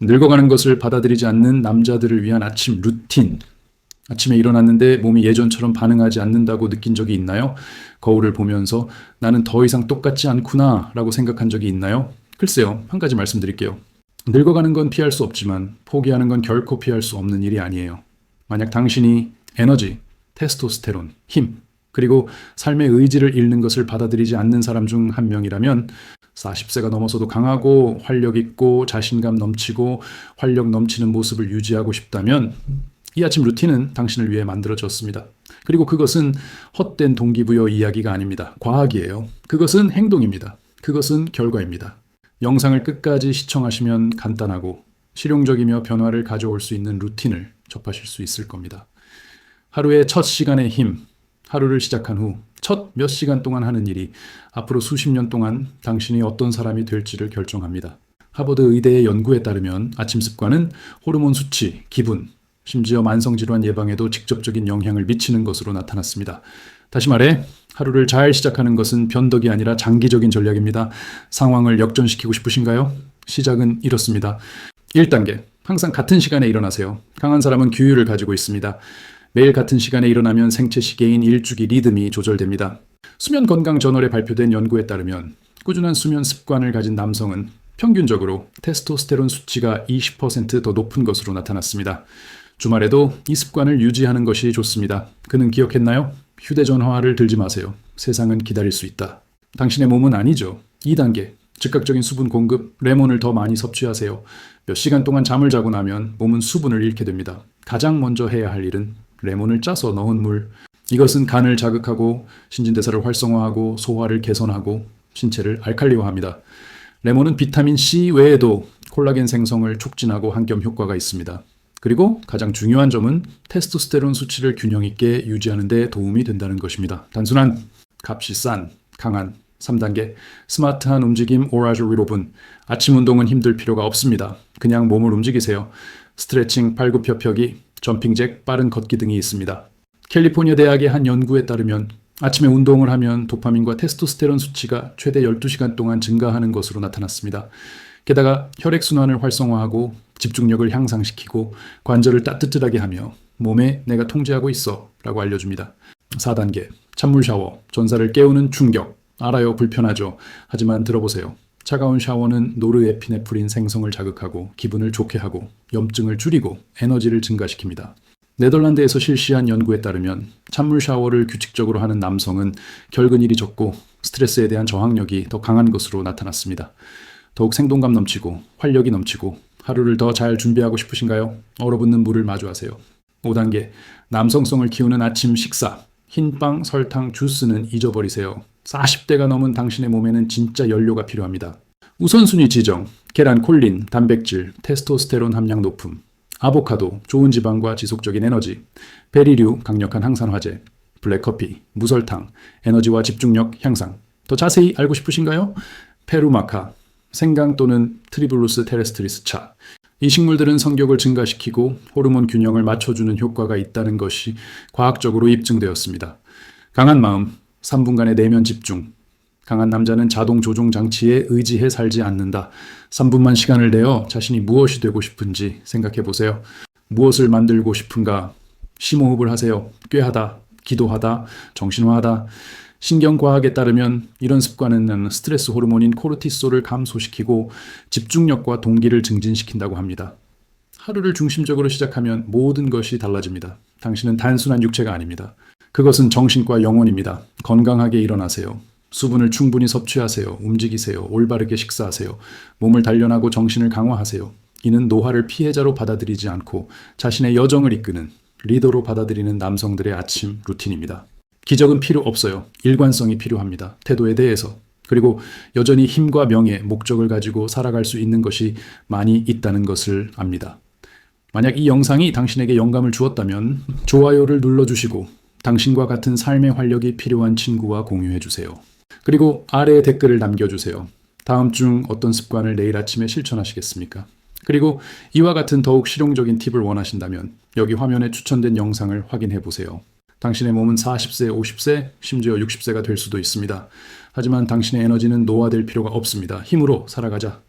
늙어가는 것을 받아들이지 않는 남자들을 위한 아침 루틴. 아침에 일어났는데 몸이 예전처럼 반응하지 않는다고 느낀 적이 있나요? 거울을 보면서 나는 더 이상 똑같지 않구나 라고 생각한 적이 있나요? 글쎄요, 한 가지 말씀드릴게요. 늙어가는 건 피할 수 없지만 포기하는 건 결코 피할 수 없는 일이 아니에요. 만약 당신이 에너지, 테스토스테론, 힘, 그리고 삶의 의지를 잃는 것을 받아들이지 않는 사람 중 한 명이라면 40세가 넘어서도 강하고 활력 있고 자신감 넘치고 활력 넘치는 모습을 유지하고 싶다면 이 아침 루틴은 당신을 위해 만들어졌습니다. 그리고 그것은 헛된 동기부여 이야기가 아닙니다. 과학이에요. 그것은 행동입니다. 그것은 결과입니다. 영상을 끝까지 시청하시면 간단하고 실용적이며 변화를 가져올 수 있는 루틴을 접하실 수 있을 겁니다. 하루의 첫 시간의 힘, 하루를 시작한 후 첫 몇 시간 동안 하는 일이 앞으로 수십 년 동안 당신이 어떤 사람이 될지를 결정합니다. 하버드 의대의 연구에 따르면 아침 습관은 호르몬 수치, 기분, 심지어 만성질환 예방에도 직접적인 영향을 미치는 것으로 나타났습니다. 다시 말해, 하루를 잘 시작하는 것은 변덕이 아니라 장기적인 전략입니다. 상황을 역전시키고 싶으신가요? 시작은 이렇습니다. 1단계. 항상 같은 시간에 일어나세요. 강한 사람은 규율을 가지고 있습니다. 매일 같은 시간에 일어나면 생체 시계인 일주기 리듬이 조절됩니다. 수면 건강 저널에 발표된 연구에 따르면 꾸준한 수면 습관을 가진 남성은 평균적으로 테스토스테론 수치가 20%더 높은 것으로 나타났습니다. 주말에도 이 습관을 유지하는 것이 좋습니다. 그는 기억했나요? 휴대전화를 들지 마세요. 세상은 기다릴 수 있다. 당신의 몸은 아니죠. 2단계. 즉각적인 수분 공급, 레몬을 더 많이 섭취하세요. 몇 시간 동안 잠을 자고 나면 몸은 수분을 잃게 됩니다. 가장 먼저 해야 할 일은 레몬을 짜서 넣은 물. 이것은 간을 자극하고 신진대사를 활성화하고 소화를 개선하고 신체를 알칼리화합니다. 레몬은 비타민 C 외에도 콜라겐 생성을 촉진하고 한겸 효과가 있습니다. 그리고 가장 중요한 점은 테스토스테론 수치를 균형 있게 유지하는 데 도움이 된다는 것입니다. 단순한 값이 싼, 강한 3단계 스마트한 움직임 오라주 리로분 아침 운동은 힘들 필요가 없습니다. 그냥 몸을 움직이세요. 스트레칭, 발굽혀펴기, 점핑잭, 빠른 걷기 등이 있습니다. 캘리포니아 대학의 한 연구에 따르면 아침에 운동을 하면 도파민과 테스토스테론 수치가 최대 12시간 동안 증가하는 것으로 나타났습니다. 게다가 혈액순환을 활성화하고 집중력을 향상시키고 관절을 따뜻하게 하며 몸에 내가 통제하고 있어 라고 알려줍니다. 4단계 찬물 샤워, 전사를 깨우는 충격. 알아요, 불편하죠. 하지만 들어보세요. 차가운 샤워는 노르에피네프린 생성을 자극하고 기분을 좋게 하고 염증을 줄이고 에너지를 증가시킵니다. 네덜란드에서 실시한 연구에 따르면 찬물 샤워를 규칙적으로 하는 남성은 결근일이 적고 스트레스에 대한 저항력이 더 강한 것으로 나타났습니다. 더욱 생동감 넘치고 활력이 넘치고 하루를 더 잘 준비하고 싶으신가요? 얼어붙는 물을 마주하세요. 5단계 남성성을 키우는 아침 식사 흰빵, 설탕, 주스는 잊어버리세요. 40대가 넘은 당신의 몸에는 진짜 연료가 필요합니다. 우선순위 지정, 계란, 콜린, 단백질, 테스토스테론 함량 높음, 아보카도, 좋은 지방과 지속적인 에너지, 베리류, 강력한 항산화제, 블랙커피, 무설탕, 에너지와 집중력 향상. 더 자세히 알고 싶으신가요? 페루마카, 생강 또는 트리블루스 테레스트리스 차. 이 식물들은 성격을 증가시키고 호르몬 균형을 맞춰주는 효과가 있다는 것이 과학적으로 입증되었습니다. 강한 마음, 3분간의 내면 집중. 강한 남자는 자동 조종 장치에 의지해 살지 않는다. 3분만 시간을 내어 자신이 무엇이 되고 싶은지 생각해 보세요. 무엇을 만들고 싶은가? 심호흡을 하세요. 꾀하다, 기도하다, 정신화하다. 신경과학에 따르면 이런 습관은 스트레스 호르몬인 코르티솔을 감소시키고 집중력과 동기를 증진시킨다고 합니다. 하루를 중심적으로 시작하면 모든 것이 달라집니다. 당신은 단순한 육체가 아닙니다. 그것은 정신과 영혼입니다. 건강하게 일어나세요. 수분을 충분히 섭취하세요. 움직이세요. 올바르게 식사하세요. 몸을 단련하고 정신을 강화하세요. 이는 노화를 피해자로 받아들이지 않고 자신의 여정을 이끄는 리더로 받아들이는 남성들의 아침 루틴입니다. 기적은 필요 없어요. 일관성이 필요합니다. 태도에 대해서. 그리고 여전히 힘과 명예, 목적을 가지고 살아갈 수 있는 것이 많이 있다는 것을 압니다. 만약 이 영상이 당신에게 영감을 주었다면 좋아요를 눌러주시고 당신과 같은 삶의 활력이 필요한 친구와 공유해 주세요. 그리고 아래에 댓글을 남겨주세요. 다음 중 어떤 습관을 내일 아침에 실천하시겠습니까? 그리고 이와 같은 더욱 실용적인 팁을 원하신다면 여기 화면에 추천된 영상을 확인해 보세요. 당신의 몸은 40세, 50세, 심지어 60세가 될 수도 있습니다. 하지만 당신의 에너지는 노화될 필요가 없습니다. 힘으로 살아가자.